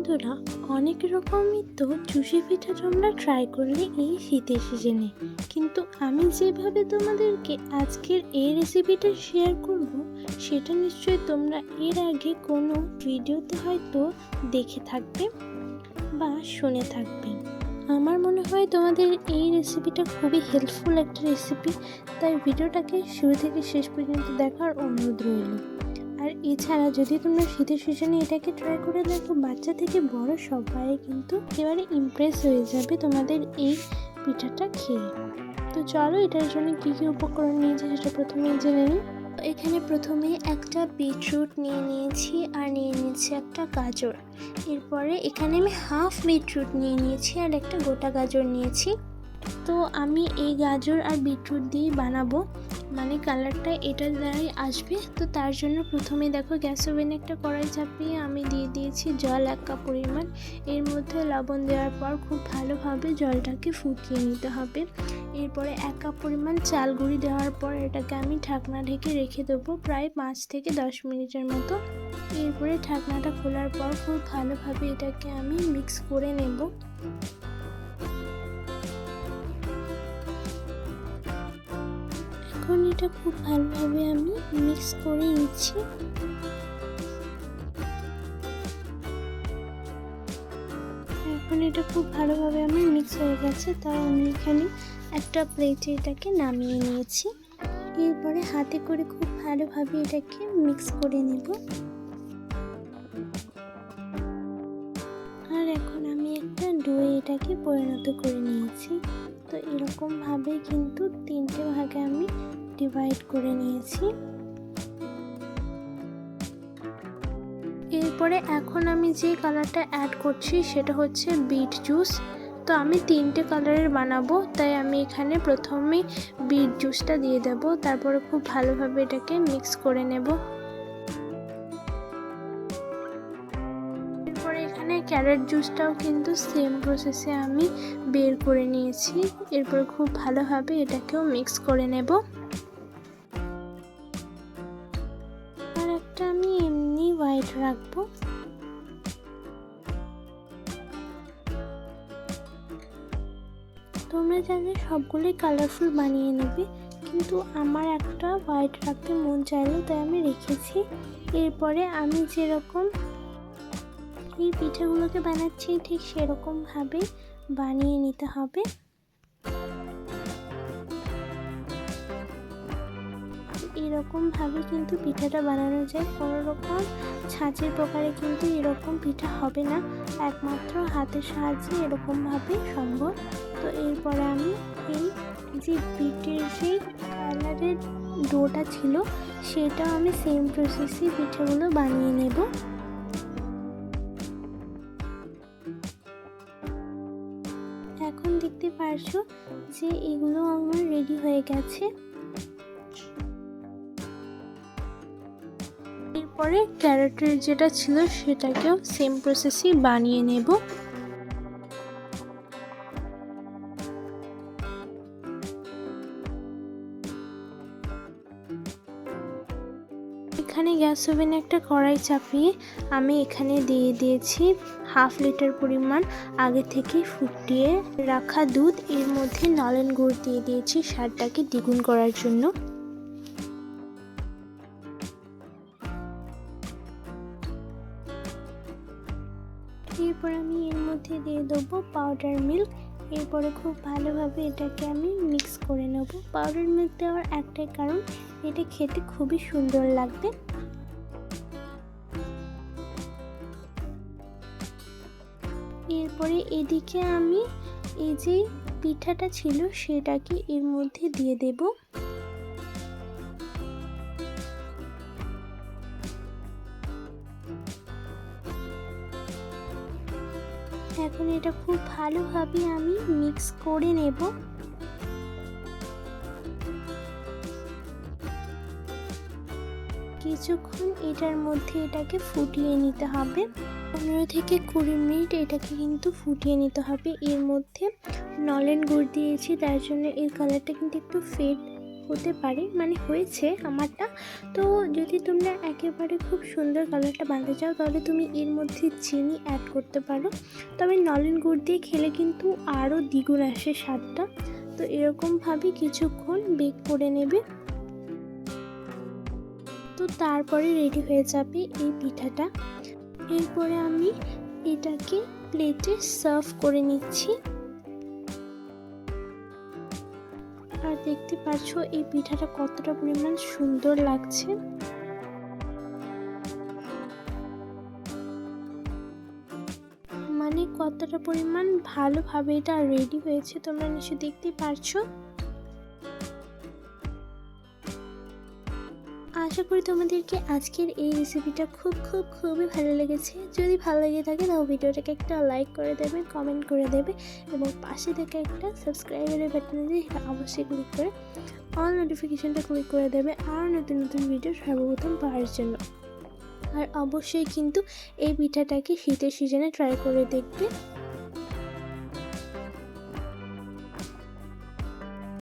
বন্ধুরা, অনেক রকমই তো চুষি পিঠা তোমরা ট্রাই করলে এই শীতের সিজনে কিন্তু আমি যেভাবে তোমাদেরকে আজকের এই রেসিপিটা শেয়ার করব, সেটা নিশ্চয়ই তোমরা এর আগে কোনো ভিডিওতে হয়তো দেখে থাকবে বা শুনে থাকবে। আমার মনে হয় তোমাদের এই রেসিপিটা খুবই হেল্পফুল একটা রেসিপি তাই ভিডিওটাকে শুরু থেকে শেষ পর্যন্ত দেখার অনুরোধ রইল। আর এছাড়া যদি তোমরা শীতের সিজনে এটাকে ট্রাই করে দেখো, বাচ্চা থেকে বড় সবাই কিন্তু একেবারে ইমপ্রেস হয়ে যাবে তোমাদের এই পিঠাটা খেয়ে। তো চলো এটার জন্য কী কী উপকরণ নিয়েছি সেটা প্রথমে জেনে নিই। এখানে প্রথমে একটা বিটরুট নিয়ে নিয়েছি আর নিয়ে নিয়েছি একটা গাজর। এরপরে এখানে আমি হাফ বিটরুট নিয়ে নিয়েছি আর একটা গোটা গাজর নিয়েছি। তো আমি এই গাজর আর বিটরুট দিয়ে বানাবো। মানে কালারটা এটার দ্বারাই আসবে। তো তার জন্য প্রথমে দেখো গ্যাস ওভেনে একটা কড়াই চাপিয়ে আমি দিয়ে দিয়েছি জল এক কাপ পরিমাণ। এর মধ্যে লবণ দেওয়ার পর খুব ভালোভাবে জলটাকে ফুটিয়ে নিতে হবে। এরপরে এক কাপ পরিমাণ চাল গুঁড়ি দেওয়ার পর এটাকে আমি ঢাকনা ঢেকে রেখে দেবো প্রায় পাঁচ থেকে দশ মিনিটের মতো। এরপরে ঢাকনাটা খোলার পর খুব ভালোভাবে এটাকে আমি মিক্স করে নেব। এটা খুব ভালোভাবে আমি মিক্স করে নিচ্ছি। এখন এটা খুব ভালোভাবে আমার মিক্স হয়ে গেছে তাই আমি এখানে একটা প্লেটে এটাকে নামিয়ে নিয়েছি। এরপরে হাতে করে খুব ভালোভাবে এটাকে মিক্স করে নেব। আর এখন আমি একটা ডোয়ে এটাকে পরিণত করে নিয়েছি। তো এরকমভাবে কিন্তু তিনটে ভাগে আমি ডিভাইড করে নিয়েছি। এরপরে এখন আমি যে কালারটা অ্যাড করছি সেটা হচ্ছে বিট জুস তো আমি তিনটে কালারের বানাবো, তাই আমি এখানে প্রথমে বিট জুসটা দিয়ে দেব, তারপরে খুব ভালোভাবে এটাকে মিক্স করে নেব। এরপরে এখানে ক্যারেট জুসটাও কিন্তু সেম প্রসেসে আমি বের করে নিয়েছি। এরপর খুব ভালোভাবে এটাকেও মিক্স করে নেব। হোয়াইট রাখব। তোমরা চাইলে সবগুলোই কালারফুল বানিয়ে নেবে, কিন্তু আমার একটা হোয়াইট রাখতে মন চাইলো, তাই আমি রেখেছি। এরপরে আমি যেরকম এই পিঠাগুলোকে বানাচ্ছি, ঠিক সেরকমভাবে বানিয়ে নিতে হবে। এরকমভাবে কিন্তু পিঠাটা বানানো যায়। কোনো রকম ছাঁচের প্রকারে কিন্তু এরকম পিঠা হবে না। একমাত্র হাতের সাহায্যে এরকমভাবে সম্ভব। তো এরপরে আমি এই যে বিটের যে কালারের ডোটা ছিল, সেটাও আমি সেম প্রসেসে পিঠাগুলো বানিয়ে নেব। এখন দেখতে পারছ যে এগুলো আমার রেডি হয়ে গেছে। এরপরে ক্যারেটের যেটা ছিল সেটাকেও সেম প্রসেসেই বানিয়ে নেব। এখানে গ্যাস ওভেনে একটা কড়াই চাপিয়ে আমি এখানে দিয়ে দিয়েছি হাফ লিটার পরিমাণ আগে থেকে ফুটিয়ে রাখা দুধ। এর মধ্যে নলেন গুড় দিয়ে দিয়েছি, স্বাদটাকে দ্বিগুণ করার জন্য। এরপর আমি এর মধ্যে দিয়ে দেবো পাউডার মিল্ক এরপরে খুব ভালোভাবে এটাকে আমি মিক্স করে নেব। পাউডার মিল্ক দেওয়ার একটাই কারণ, এটা খেতে খুবই সুন্দর লাগবে। এরপরে এদিকে আমি এই যে পিঠাটা ছিল, সেটাকে এর মধ্যে দিয়ে দেবো। এখন এটা খুব ভালোভাবে আমি মিক্স করে নেব। কিছুক্ষণ এটার মধ্যে এটাকে ফুটিয়ে নিতে হবে। পনেরো থেকে কুড়ি মিনিট এটাকে কিন্তু ফুটিয়ে নিতে হবে। এর মধ্যে নলেন গুড় দিয়েছি, তার জন্য এর কালারটা কিন্তু একটু ফেড হতে পারে মানে হয়েছে আমারটা। তো যদি তোমরা একেবারে খুব সুন্দর কালারটা বানাতে চাও, তাহলে তুমি এর মধ্যে চিনি অ্যাড করতে পারো। তবে নলেন গুড় দিয়ে খেলে কিন্তু আরও দ্বিগুণ আসে স্বাদটা। তো এরকমভাবে কিছুক্ষণ বেক করে নেবে। তো তারপরে রেডি হয়ে যাবে এই পিঠাটা। এরপরে আমি এটাকে প্লেটে সার্ভ করে নিচ্ছি। আর দেখতে পাচ্ছ এই পিঠাটা কতটা পরিমাণ সুন্দর লাগছে। মানে কতটা পরিমাণ ভালোভাবে এটা রেডি হয়েছে তোমরা নিশ্চয়ই দেখতে পারছ। আশা করি তোমাদেরকে আজকের এই রেসিপিটা খুব খুব, খুবই ভালো লেগেছে। যদি ভালো লেগে থাকে, তাহলে ভিডিওটাকে একটা লাইক করে দেবে কমেন্ট করে দেবে এবং পাশে থেকে একটা সাবস্ক্রাইবারের বাটনে দিয়ে সেটা অবশ্যই ক্লিক করে অল নোটিফিকেশানটা ক্লিক করে দেবে আর নতুন নতুন ভিডিও সর্বপ্রথম পাওয়ার জন্য। আর অবশ্যই কিন্তু এই পিঠাটাকে শীতের সিজনে ট্রাই করে দেখবে।